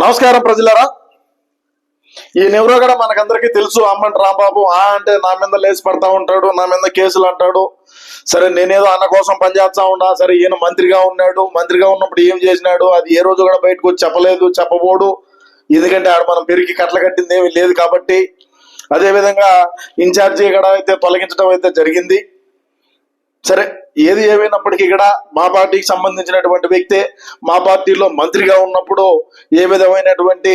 నమస్కారం ప్రజలారా. ఈ ఎవరో కూడా మనకందరికీ తెలుసు అమ్మంటే రాంబాబు ఆ అంటే నా మీద లేచి పడతా ఉంటాడు నా మీద కేసులు అంటాడు. సరే నేనేదో అన్న కోసం పనిచేస్తా ఉన్నా సరే ఈయన మంత్రిగా ఉన్నాడు మంత్రిగా ఉన్నప్పుడు ఏం చేసినాడు అది ఏ రోజు కూడా బయటకు వచ్చి చెప్పలేదు చెప్పబోడు. ఎందుకంటే ఆడ మనం పెరిగి కట్ల కట్టింది ఏమీ లేదు కాబట్టి అదే విధంగా ఇన్ఛార్జి కూడా అయితే తొలగించడం అయితే జరిగింది. సరే ఏది ఏమైనప్పటికీ కూడా మా పార్టీకి సంబంధించినటువంటి వ్యక్తే మా పార్టీలో మంత్రిగా ఉన్నప్పుడు ఏ విధమైనటువంటి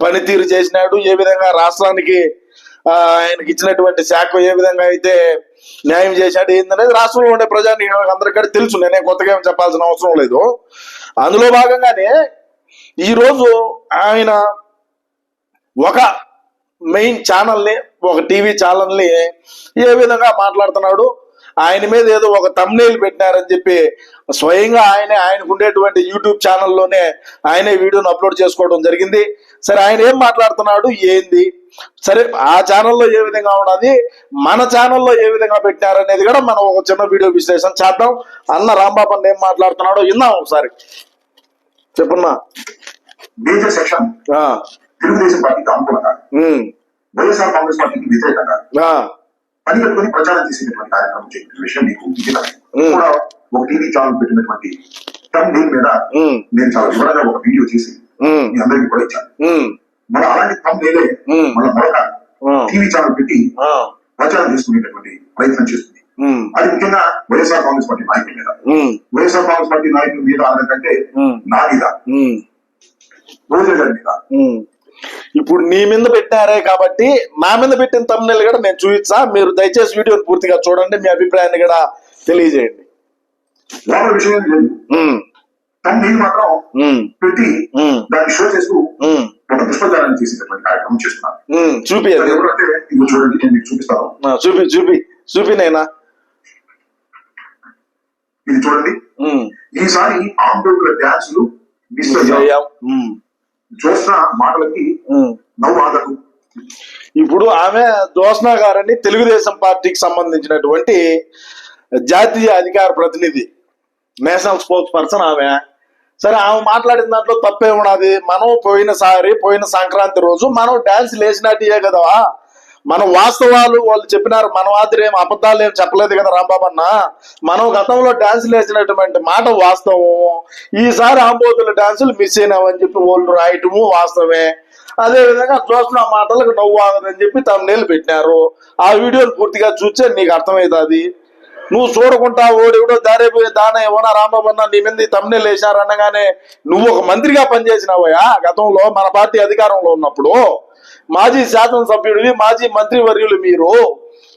పనితీరు చేసినాడు ఏ విధంగా రాష్ట్రానికి ఆయనకి ఇచ్చినటువంటి శాఖ ఏ విధంగా అయితే న్యాయం చేశాడు ఏందనేది రాష్ట్రంలో ఉండే ప్రజానికి అందరికీ తెలుసు. నేనే కొత్తగా ఏం చెప్పాల్సిన అవసరం లేదు. అందులో భాగంగానే ఈరోజు ఆయన ఒక మెయిన్ ఛానల్ని ఒక టీవీ ఛానల్ని ఏ విధంగా మాట్లాడుతున్నాడు ఆయన మీద ఏదో ఒక తమ్నేల్ పెట్టినారని చెప్పి స్వయంగా ఆయనే ఆయనకు ఉండేటువంటి యూట్యూబ్ ఛానల్లోనే ఆయనే వీడియోను అప్లోడ్ చేసుకోవడం జరిగింది. సరే ఆయన ఏం మాట్లాడుతున్నాడు? ఏంది? సరే ఆ ఛానల్లో ఏ విధంగా ఉన్నది? మన ఛానల్లో ఏ విధంగా పెట్టినారు అనేది కూడా మనం ఒక చిన్న వీడియో విశ్లేషణ చేద్దాం. అన్న రాంబాబు అన్న ఏం మాట్లాడుతున్నాడో విందాం ఒకసారి. చెప్పున్నా. Major section. ఆ, తెలుగుదేశం పార్టీకి అనుకూలంగా వైఎస్ఆర్ కాంగ్రెస్ పార్టీకి వ్యతిరేకంగా పని కట్టుకుని ప్రచారం చేసేటటువంటి కార్యక్రమం చేసిన విషయం మీకు. కూడా ఒక టీవీ ఛానల్ పెట్టినటువంటి టమ్ నేమ్ మీద నేను చాలా వివరంగా ఒక వీడియో చేసి మీ అందరికీ కూడా ఇచ్చాను. మన అలాంటి నేలే మ్మ్. మన మరొక టీవీ ఛానల్ పెట్టి ప్రచారం చేసుకునేటటువంటి ప్రయత్నం చేస్తుంది. అది ముఖ్యంగా వైఎస్ఆర్ కాంగ్రెస్ పార్టీ నాయకుల మీద. వైఎస్ఆర్ కాంగ్రెస్ పార్టీ నాయకుల మీద అనడం కంటే ఉమ్, నా మీద. రోజా గారి మీద. ఇప్పుడు నీ మీద పెట్టారే కాబట్టి నా మీద పెట్టిన తమ్ముళ్ళు కూడా నేను చూపించా. మీరు దయచేసి వీడియోని పూర్తిగా చూడండి మీ అభిప్రాయాన్ని కూడా తెలియజేయండి. మాత్రం పెట్టి దాన్ని షో చేస్తూ ఒక కార్యక్రమం చూపి ఎవరంటే చూడండి నేను మీకు చూపిస్తాను. చూపి చూపి చూపి నైనా. ఇది చూడండి. ఈసారి ఆందోళన డ్యాన్సులు మిస్ అయ్యాం. చూసిన మాటలకి. నవ్వు ఆగదు ఇప్పుడు ఆమె జోస్నా గారని తెలుగుదేశం పార్టీకి సంబంధించినటువంటి జాతీయ అధికార ప్రతినిధి నేషనల్ స్పోర్ట్స్ పర్సన్ ఆమె. సరే ఆమె మాట్లాడిన దాంట్లో తప్పే ఉన్నది మనం పోయినసారి పోయిన సంక్రాంతి రోజు మనం డాన్స్ లేచినట్టే కదా. మనం వాస్తవాలు వాళ్ళు చెప్పినారు మన మాదిరి ఏం అబద్ధాలు ఏం చెప్పలేదు కదా రాంబాబు అన్న. మనం గతంలో డాన్సులు వేసినటువంటి మాట వాస్తవము ఈసారి ఆంబోతుల డాన్సులు మిస్ అయినామని చెప్పి వాళ్ళు రాయటము వాస్తవమే. అదే విధంగా చూస్తున్న మాటలకు నవ్వు ఆగదని చెప్పి తమ నీళ్ళు పెట్టినారు. ఆ వీడియోని పూర్తిగా చూస్తే నీకు అర్థమవుతుంది నువ్వు చూడకుండా ఓడెవడో దారే దాన ఏమన్నా రామబన్న నీ మీద తమ్ముని లేచారు అనగానే నువ్వు ఒక మంత్రిగా పనిచేసినావయ్యా? గతంలో మన పార్టీ అధికారంలో ఉన్నప్పుడు మాజీ శాసనసభ్యుడివి మాజీ మంత్రివర్యులు మీరు.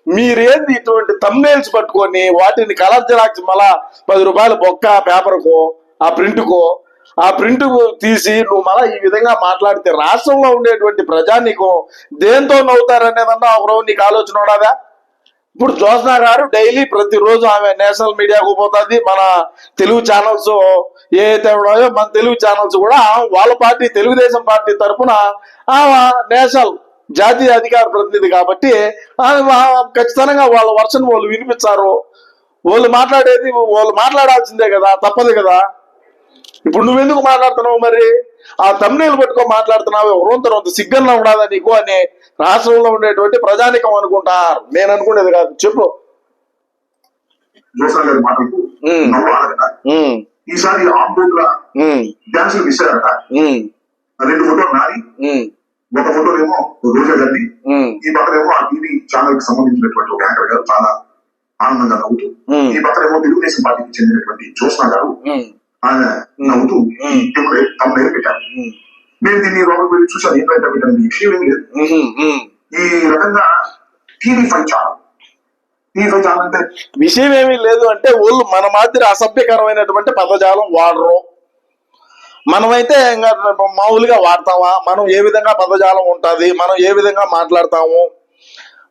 మీరేంది ఇటువంటి తమ్నేల్స్ పట్టుకొని వాటిని కలర్ జిరాక్స్ మళ్ళా పది రూపాయలు బొక్క పేపర్కో ఆ ప్రింట్కో ఆ ప్రింట్ తీసి నువ్వు మళ్ళా ఈ విధంగా మాట్లాడితే రాష్ట్రంలో ఉండేటువంటి ప్రజానికం దేంతో నవ్వుతారనేదన్నా ఒకరోజు నీకు ఆలోచన ఉండదా? ఇప్పుడు జ్యోత్స్న గారు డైలీ ప్రతిరోజు ఆమె నేషనల్ మీడియాకు పోతుంది. మన తెలుగు ఛానల్స్ ఏ ఉన్నాయో మన తెలుగు ఛానల్స్ కూడా వాళ్ళ పార్టీ తెలుగుదేశం పార్టీ తరఫున ఆమె నేషనల్ జాతీయ అధికార ప్రతినిధి కాబట్టి ఆమె ఖచ్చితంగా వాళ్ళ వర్షన్ వాళ్ళు వినిపించారు. వాళ్ళు మాట్లాడేది వాళ్ళు మాట్లాడాల్సిందే కదా తప్పదు కదా. ఇప్పుడు నువ్వెందుకు మాట్లాడుతున్నావు మరి? ఆ తమ్నేలు పట్టుకో మాట్లాడుతున్నావు. రొంత రొంత సిగ్గన్నా ఉండదా నీకు అని రాష్ట్రంలో ఉండేటువంటి ప్రజానికం అనుకుంటారు నేను అనుకునేది కాదు. చెప్పు. నవ్వు ఈసారి మిస్ అయ్యారట. ఉమ్, రెండు ఫోటోలు ఉమ్, ఒక ఫోటోలేమో రోజా ఉమ్, ఈ పక్కనేమో ఆ టీవీ ఛానల్కి సంబంధించినటువంటి ఒక యాంకర్ గారు చాలా ఆనందంగా నవ్వుతూ. ఈ పక్కనేమో తెలుగుదేశం పార్టీకి చెందినటువంటి జ్యోత్స్న గారు ఆయన నవ్వుతూ మ్మ్. తమ పేరు పెట్టారు ఉమ్, నేను దీన్ని లోపల వెళ్ళి చూసాను ఏం బయట పెట్టాను విషయం ఏం లేదు. ఈ రకంగా టీవీ ఛానల్ టీవీ ఛానల్ అంటే విషయం ఏమీ లేదు అంటే వాళ్ళు మన మాదిరి అసభ్యకరమైనటువంటి పదజాలం వాడరు మనమైతే ఇంకా మామూలుగా వాడతామా మనం ఏ విధంగా పదజాలం ఉంటుంది మనం ఏ విధంగా మాట్లాడతాము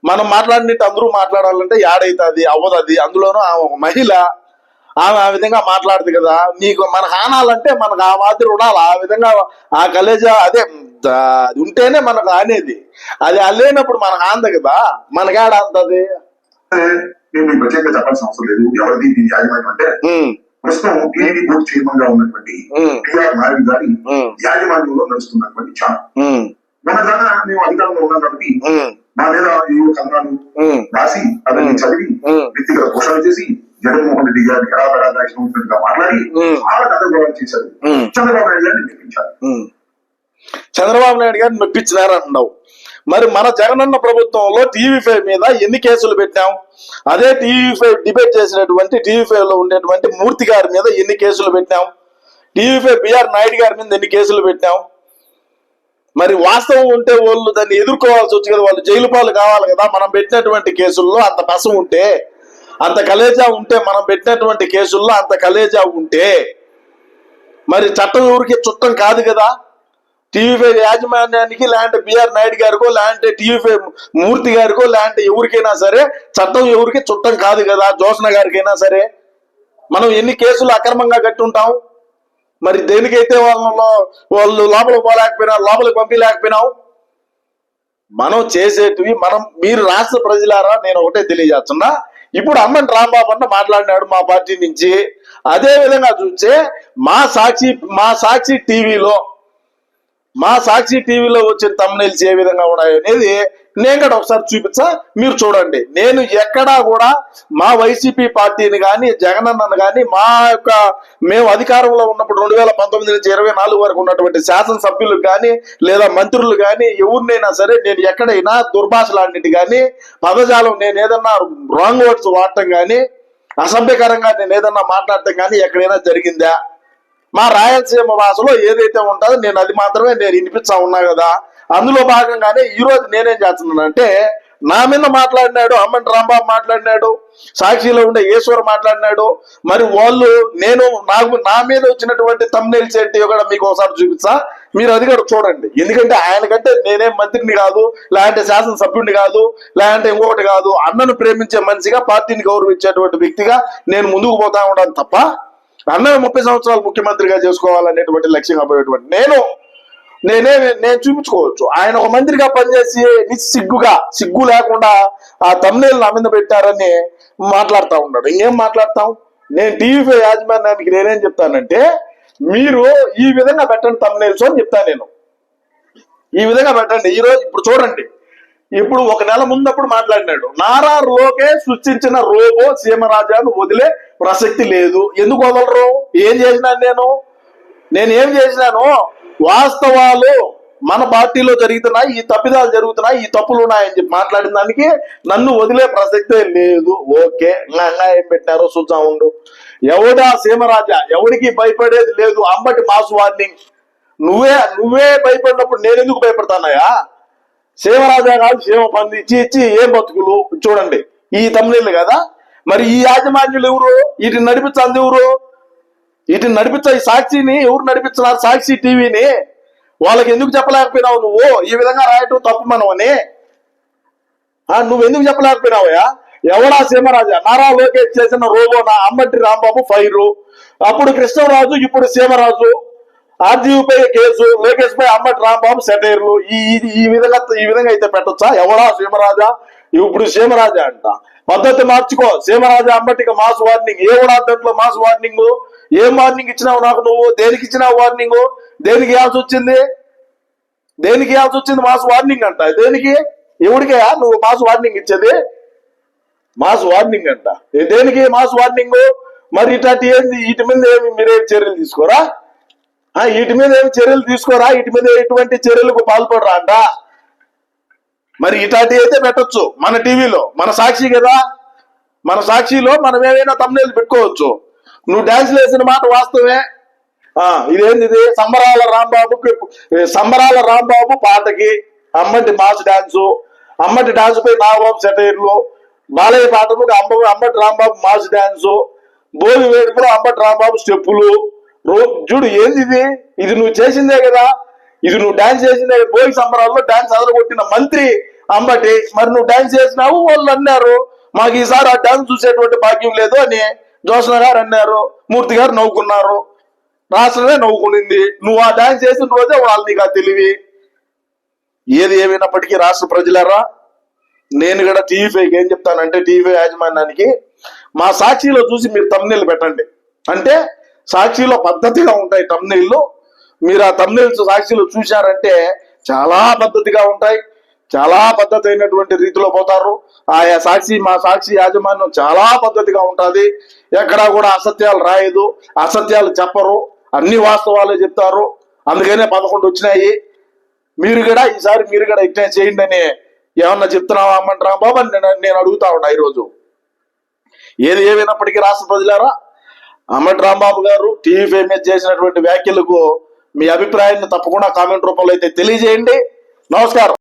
మనం మాట్లాడినట్టు అందరూ మాట్లాడాలంటే యాడైతుంది అవ్వదు అది అందులోనూ ఆమె ఒక మహిళ ఆమె ఆ విధంగా మాట్లాడుతుంది కదా. నీకు మనకు ఆనాలంటే మనకు ఆ మాదిరి ఉండాలి. ఆ విధంగా ఆ కలేజా అదే అది ఉంటేనే మనకు ఆనేది అది అల్లేనప్పుడు మనకు ఆంది కదా. మనకేడ అంతది నేను మీకు ప్రత్యేకంగా చెప్పాల్సిన అవసరం లేదు. ఎవరిది దీని యాజమాన్యం అంటే ప్రస్తుతం చైర్మన్గా ఉన్నటువంటి నాయుడు గారి యాజమాన్యంలో నడుస్తున్నటువంటి ఛానల్ ఉమ్, మన దాకా మేము అధికారంలో ఉన్నాం కాబట్టి ఉమ్, మా మీద ఏవో కథనాలు రాసి Hmm. చదివి. వ్యక్తిగత పోషణ చేసి జగన్మోహన్ రెడ్డి గారిని ఎలా పెడాల్సిన ఉంటుందిగా మాట్లాడి. వాళ్ళ గందరగోళం చేశారు. చంద్రబాబు నాయుడు గారిని ఉమ్. చంద్రబాబు నాయుడు గారిని మెప్పించినారు అంటున్నావు మరి మన జగనన్న ప్రభుత్వంలో టీవీ ఫైవ్ మీద ఎన్ని కేసులు పెట్టాం అదే టీవీ ఫైవ్ డిబేట్ చేసినటువంటి టీవీ ఫైవ్లో ఉండేటువంటి మూర్తి గారి మీద ఎన్ని కేసులు పెట్టాం టీవీ ఫైవ్ బిఆర్ నాయుడు గారి మీద ఎన్ని కేసులు పెట్టాం మరి వాస్తవం ఉంటే వాళ్ళు దాన్ని ఎదుర్కోవాల్సి వచ్చి కదా వాళ్ళు జైలు పాలు కావాలి కదా మనం పెట్టినటువంటి కేసుల్లో అంత పసం ఉంటే అంత కలేజా ఉంటే మనం పెట్టినటువంటి కేసుల్లో అంత కలేజా ఉంటే మరి చట్టం ఎవరికి చుట్టం కాదు కదా? టీవీ ఫైవ్ యాజమాన్యానికి లేదంటే బిఆర్ నాయుడు గారికో లేదంటే టీవీ ఫైవ్ మూర్తి గారికో లేదంటే ఎవరికైనా సరే చట్టం ఎవరికి చుట్టం కాదు కదా? జోష్న గారికైనా సరే. మనం ఎన్ని కేసులు అక్రమంగా కట్టుంటాం? మరి దేనికైతే వాళ్ళలో వాళ్ళు లోపలికి పోలేకపోయినా లోపలికి పంపించలేకపోయినాం మనం చేసేటివి మనం మీరు రాష్ట్ర ప్రజలారా నేను ఒకటే తెలియజేస్తున్నా. ఇప్పుడు అమ్మన్ రాంబాబు అన్న మాట్లాడినాడు మా పార్టీ నుంచి. అదే విధంగా చూస్తే మా సాక్షి మా సాక్షి టీవీలో మా సాక్షి టీవీలో వచ్చిన తమ్నైల్స్ ఏ విధంగా ఉన్నాయి అనేది నేను కూడా ఒకసారి చూపించా మీరు చూడండి. నేను ఎక్కడా కూడా మా వైసీపీ పార్టీని కానీ జగనన్నను కానీ మా యొక్క మేము అధికారంలో ఉన్నప్పుడు రెండు వేల పంతొమ్మిది నుంచి ఇరవై నాలుగు వరకు ఉన్నటువంటి శాసనసభ్యులకు కానీ లేదా మంత్రులు కానీ ఎవరినైనా సరే నేను ఎక్కడైనా దుర్భాషలాంటి కానీ పదజాలం నేను ఏదన్నా రాంగ్ వర్డ్స్ వాడటం కానీ అసభ్యకరంగా నేను ఏదన్నా మాట్లాడటం కానీ ఎక్కడైనా జరిగిందా? మా రాయలసీమ భాషలో ఏదైతే ఉంటుందో నేను అది మాత్రమే నేను వినిపిస్తా ఉన్నా కదా. అందులో భాగంగానే ఈ రోజు నేనేం చేస్తున్నానంటే నా మీద మాట్లాడినాడు అమ్మన్ రాంబాబు మాట్లాడినాడు సాక్షిలో ఉండే ఈశ్వర్ మాట్లాడినాడు మరి వాళ్ళు నేను నాకు నా మీద వచ్చినటువంటి తమ్నేల్స్ ఏంటి కూడా మీకు ఒకసారి చూపిస్తా. మీరు అది కూడా చూడండి. ఎందుకంటే ఆయనకంటే నేనేం మంత్రిని కాదు లేదంటే శాసనసభ్యుడిని కాదు లేదంటే ఇంకొకటి కాదు. అన్నను ప్రేమించే మనిషిగా పార్టీని గౌరవించేటువంటి వ్యక్తిగా నేను ముందుకు పోతా ఉన్నాను తప్ప అన్నయ్య ముప్పై సంవత్సరాలు ముఖ్యమంత్రిగా చేసుకోవాలనేటువంటి లక్ష్యంగా పోయేటువంటి నేను నేనే నేను చూపించుకోవచ్చు. ఆయన ఒక మంత్రిగా పనిచేసి నిస్సిగ్గుగా సిగ్గు లేకుండా ఆ తమ్నేలు నా మీద పెట్టారని మాట్లాడుతూ ఉన్నాడు. ఇంకేం మాట్లాడతాం? నేను టీవీ యాజమాన్యానికి నేనేం చెప్తానంటే మీరు ఈ విధంగా పెట్టండి తమ్నేల్స్ అని చెప్తాను నేను. ఈ విధంగా పెట్టండి. ఈరోజు ఇప్పుడు చూడండి. ఇప్పుడు ఒక నెల ముందప్పుడు మాట్లాడినాడు. నారా లోకే సృష్టించిన రోబో సీమరాజాను వదిలే ప్రసక్తి లేదు. ఎందుకు వదలరు? ఏం చేసినాను నేను? నేను ఏం చేసినాను వాస్తవాలు మన పార్టీలో జరుగుతున్నాయి ఈ తప్పిదాలు జరుగుతున్నాయి ఈ తప్పులు ఉన్నాయని చెప్పి మాట్లాడిన దానికి నన్ను వదిలే ప్రసక్తే లేదు. ఓకే ఇంకా ఏం పెట్టినారో చూద్దాం ఉండు. ఎవడా సీమరాజా? ఎవడికి భయపడేది లేదు. Ambati mass warning. నువ్వే నువ్వే భయపడినప్పుడు నేను ఎందుకు భయపడతానయా సీమరాజా కాదు సీమ పంది ఇచ్చి ఇచ్చి ఏం బతుకులు? చూడండి. ఈ తమిళ కదా? మరి ఈ యాజమాన్యులు ఎవరు? వీటిని నడిపించాలి ఎవరు? వీటిని నడిపించ ఈ సాక్షిని ఎవరు నడిపించినారు సాక్షి టీవీని. వాళ్ళకి ఎందుకు చెప్పలేకపోయినావు నువ్వు? ఈ విధంగా రాయటం తప్పు మనం అని. ఆ, నువ్వు ఎందుకు చెప్పలేకపోయినావయ్యా? ఎవడా సీమరాజా? నారా లోకేష్ చేసిన రోబోనా? అంబటి అమ్మటి రాంబాబు ఫైరు. అప్పుడు కృష్ణరాజు ఇప్పుడు సీమరాజు. ఆర్జీవీపై కేసు లోకేష్ పై అమ్మటి రాంబాబు సెటైర్లు ఈ ఈ- ఈ విధంగా ఈ విధంగా అయితే పెట్టొచ్చా? ఎవడా? సీమరాజా? ఇప్పుడు సీమరాజా అంట. పద్ధతి మార్చుకో. సీమరాజా అమ్మటికి మాస్ వార్నింగ్ ఏ కూడా దాంట్లో మాస్ వార్నింగ్ ఏం వార్నింగ్ ఇచ్చినావు నాకు నువ్వు? దేనికి ఇచ్చినావు వార్నింగ్ దేనికి ఇవ్వాల్సి వచ్చింది? దేనికి ఇవ్వాల్సి వచ్చింది మాస్ వార్నింగ్ అంట. దేనికి? ఎవరికయా నువ్వు మాస్ వార్నింగ్ ఇచ్చేది? మాస్ వార్నింగ్ అంట. దేనికి మాస్ వార్నింగ్ మరి ఇట్లాంటి ఏంది? వీటి మీద ఏమి మీరేం చర్యలు తీసుకోరా? ఆ, వీటి మీద ఏమి చర్యలు తీసుకోరా? వీటి మీద ఎటువంటి చర్యలకు పాల్పడరా అంట? మరి ఇటాటి అయితే పెట్టొచ్చు మన టీవీలో. మన సాక్షి కదా. మన సాక్షిలో మనం ఏమైనా తమ్నేలు పెట్టుకోవచ్చు. నువ్వు డాన్స్ వేసిన మాట వాస్తవే ఆ ఇదేంది ఇది? సంబరాల రాంబాబు సంబరాల రాంబాబు పాటకి Ambati mass dance. Ambati dance పై నాగబాబు సెటైర్లు. బాలయ్య పాటకు అమ్మ అమ్మటి రాంబాబు మాస్ డాన్స్. భోగి వేడుకలో అమ్మటి రాంబాబు స్టెప్పులు. చూడు ఏంది ఇది? ఇది నువ్వు చేసిందే కదా. ఇది నువ్వు డాన్స్ చేసిందే భోగి సంబరాల్లో డాన్స్ అదరగొట్టిన మంత్రి అంబటి మరి నువ్వు డాన్స్ చేసినావు? వాళ్ళు అన్నారు మాకు ఈసారి ఆ డాన్స్ చూసేటువంటి భాగ్యం లేదు అని జోష్ణ గారు అన్నారు. మూర్తి గారు నవ్వుకున్నారు. రాష్ట్రమే నవ్వుకునింది. నువ్వు ఆ డాన్స్ చేసిన రోజే వాళ్ళు నీకు ఆ తెలివి. ఏది ఏమైనప్పటికీ రాష్ట్ర ప్రజలరా నేను కూడా టీవీఫైకి ఏం చెప్తానంటే టీవీ యాజమాన్యానికి మా సాక్షిలో చూసి మీరు తమ్ముళ్ళు పెట్టండి. అంటే సాక్షిలో పద్ధతిగా ఉంటాయి తమ్నీళ్ళు మీరు ఆ తమిళ సాక్షిలో చూశారంటే చాలా పద్ధతిగా ఉంటాయి. చాలా పద్ధతి అయినటువంటి రీతిలో పోతారు. ఆయా సాక్షి మా సాక్షి యాజమాన్యం చాలా పద్ధతిగా ఉంటుంది. ఎక్కడా కూడా అసత్యాలు రాయదు. అసత్యాలు చెప్పరు. అన్ని వాస్తవాలే చెప్తారు. అందుకనే పదకొండు వచ్చినాయి. మీరు కూడా ఈసారి మీరు కూడా ఇట్లా చేయండి అని ఏమన్నా చెప్తున్నావా అమ్మంటారా? బాబా నేను అడుగుతా ఉన్నా ఈరోజు. ఏది ఏమైనప్పటికీ రాష్ట్ర ప్రజలారా అమ్మటి రాంబాబు గారు టీవీ మీద చేసినటువంటి వ్యాఖ్యలకు మీ అభిప్రాయాన్ని తప్పకుండా కామెంట్ రూపంలో అయితే తెలియజేయండి. నమస్కారం.